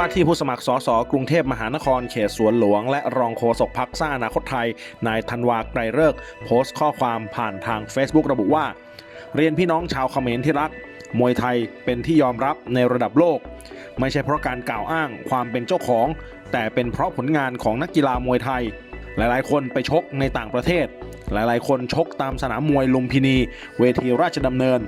ว่าที่ผู้สมัครสสกรุงเทพมหานครเขตสวนหลวง และรองโฆษกพักสร้างอนาคตไทย นายธันวาไกรเลิกโพสต์ข้อความผ่านทาง Facebook ระบุว่า เรียนพี่น้องชาวเขมรที่รัก มวยไทยเป็นที่ยอมรับในระดับโลก ไม่ใช่เพราะการกล่าวอ้างความเป็นเจ้าของ แต่เป็นเพราะผลงานของนักกีฬามวยไทย หลายๆ คนไปชกในต่างประเทศ หลายๆ คนชกตามสนามมวยลุมพินี เวทีราชดำเนิน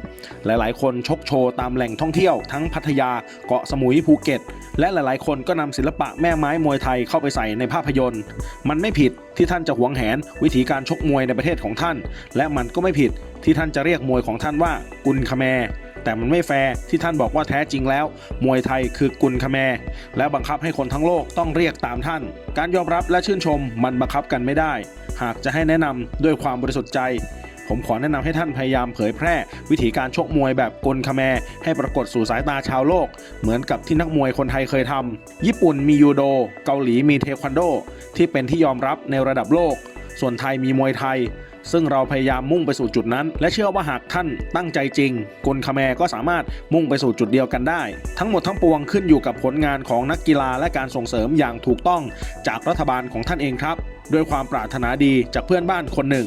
หลายๆ คนชกโชว์ตามแหล่งท่องเที่ยวทั้งพัทยาเกาะสมุยภูเก็ต และหลายๆ คนก็นำศิลปะแม่ไม้มวยไทยเข้าไปใส่ในภาพยนตร์ มันไม่ผิดที่ท่านจะหวงแหนวิธีการชกมวยในประเทศของท่าน และมันก็ไม่ผิดที่ท่านจะเรียกมวยของท่านว่ากุนคแม แต่มันไม่แฟร์ที่ท่านบอกว่าแท้จริงแล้ว มวยไทยคือกุนคแม และบังคับให้คนทั้งโลกต้องเรียกตามท่าน การยอมรับและชื่นชมมันบังคับกันไม่ได้ หากจะให้แนะนำด้วยความบริสุทธิ์ใจผมขอแนะนำให้ท่านพยายามเผยแพร่ วิธีการชกมวยแบบกลคแมให้ปรากฏสู่สายตาชาวโลก เหมือนกับที่นักมวยคนไทยเคยทำญี่ปุ่นมียูโด เกาหลีมีเทควันโด ที่เป็นที่ยอมรับในระดับโลก ส่วนไทยมีมวยไทย ซึ่งเราพยายามมุ่งไปสู่จุดนั้น และเชื่อว่าหากท่านตั้งใจจริงกลคแมก็สามารถมุ่งไปสู่จุดเดียวกันได้ ทั้งหมดทั้งปวงขึ้นอยู่กับผลงานของนักกีฬาและการส่งเสริมอย่างถูกต้องจากรัฐบาลของท่านเองครับ ด้วยความปรารถนาดีจากเพื่อนบ้านคนหนึ่ง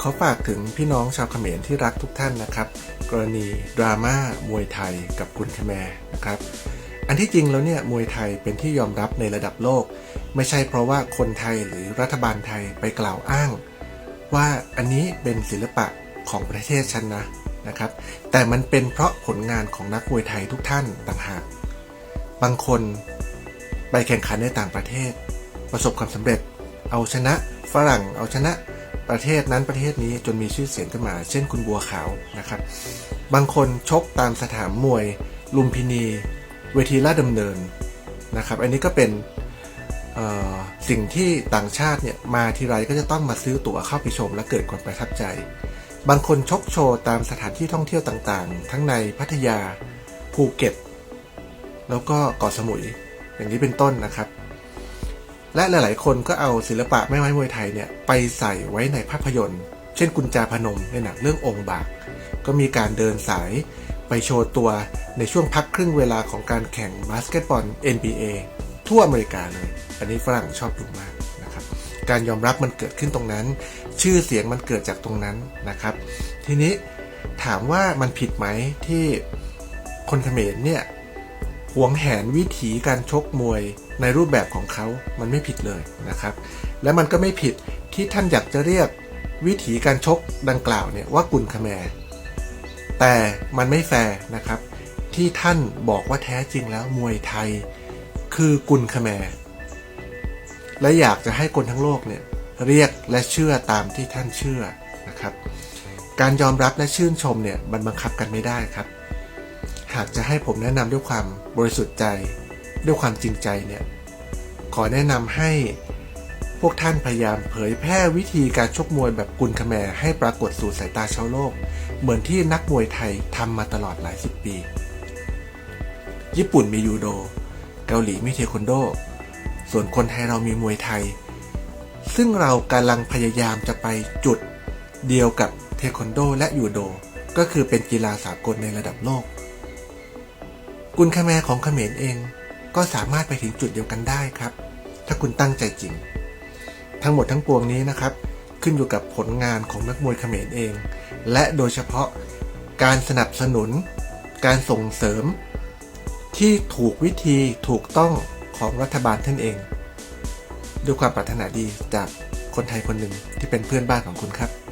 ขอฝากถึงพี่น้องชาวเขมรที่รักทุกท่านนะครับ กรณีดราม่ามวยไทยกับกุนคแมนะครับอันที่จริงแล้วเนี่ยมวยไทยเป็นที่ยอมรับในระดับโลก ไม่ใช่เพราะว่าคนไทยหรือรัฐบาลไทยไปกล่าวอ้าง ว่าอันนี้เป็นศิลปะของประเทศฉันนะนะครับ แต่มันเป็นเพราะผลงานของนักมวยไทยทุกท่านต่างหาก บางคนไปแข่งขันในต่างประเทศ ประสบความสำเร็จ เอาชนะฝรั่ง เอาชนะประเทศนั้นประเทศนี้จนมีชื่อเสียงขึ้นมา เช่นคุณบัวขาวนะครับ บางคนชกตามสถานมวย ลุมพินี เวทีลาดดำเนินนะครับ อันนี้ก็เป็น สิ่งที่ต่างชาติเนี่ยมาทีไรก็จะต้องมาซื้อตั๋วเข้าไปชมและเกิดความประทับใจ บางคนชกโชว์ตามสถานที่ท่องเที่ยวต่างๆ ทั้งในพัทยา ภูเก็ต แล้วก็เกาะสมุย อย่างนี้เป็นต้นนะครับ และหลายๆ คนก็เอาศิลปะแม่ไม้มวยไทยเนี่ยไปใส่ไว้ในภาพยนตร์ เช่นกุญจาพนมในหนังเรื่ององค์บากก็มีการเดินสายไปโชว์ตัวในช่วงพักครึ่งเวลาของการแข่งบาสเกตบอล NBA ทั่วอเมริกาเลย อันนี้ฝรั่งชอบดูมากนะครับ การยอมรับมันเกิดขึ้นตรงนั้น ชื่อเสียงมันเกิดจากตรงนั้นนะครับ ทีนี้ถามว่ามันผิดไหมที่คนเขมรเนี่ยหวงแหนวิถีการชกมวยในรูปแบบของเขา มันไม่ผิดเลยนะครับ และมันก็ไม่ผิดที่ท่านอยากจะเรียกวิถีการชกดังกล่าวเนี่ยว่ากุลคแมรแต่มันไม่แฟร์นะครับ ที่ท่านบอกว่าแท้จริงแล้วมวยไทย คือกุลคแมร์และอยากจะให้คนทั้งโลกเนี่ยเรียกและเชื่อตามที่ท่านเชื่อนะครับ การยอมรับและชื่นชมเนี่ยมันบังคับกันไม่ได้ครับ หากจะให้ผมแนะนำด้วยความบริสุทธิ์ใจ ด้วยความจริงใจเนี่ยขอแนะนำให้พวกท่านพยายามเผยแพร่วิธีการชกมวยแบบกุลคแมให้ปรากฏสู่สายตาชาวโลก เหมือนที่นักมวยไทยทำมาตลอดหลายสิบปี ญี่ปุ่นมียูโด เกาหลีมีเทควันโด ส่วนคนไทยเรามีมวยไทย ซึ่งเรากำลังพยายามจะไปจุดเดียวกับเทควันโดและยูโด ก็คือเป็นกีฬาสากลในระดับโลก กุลคแมของเขมรเอง ก็สามารถไปถึงจุดเดียวกันได้ครับ ถ้าคุณตั้งใจจริง ทั้งหมดทั้งปวงนี้นะครับ ขึ้นอยู่กับผลงานของนักมวยเขมรเอง และโดยเฉพาะการสนับสนุน การส่งเสริม ที่ถูกวิธีถูกต้องของรัฐบาลท่านเอง ด้วยความปรารถนาดีจากคนไทยคนหนึ่งที่เป็นเพื่อนบ้านของคุณครับ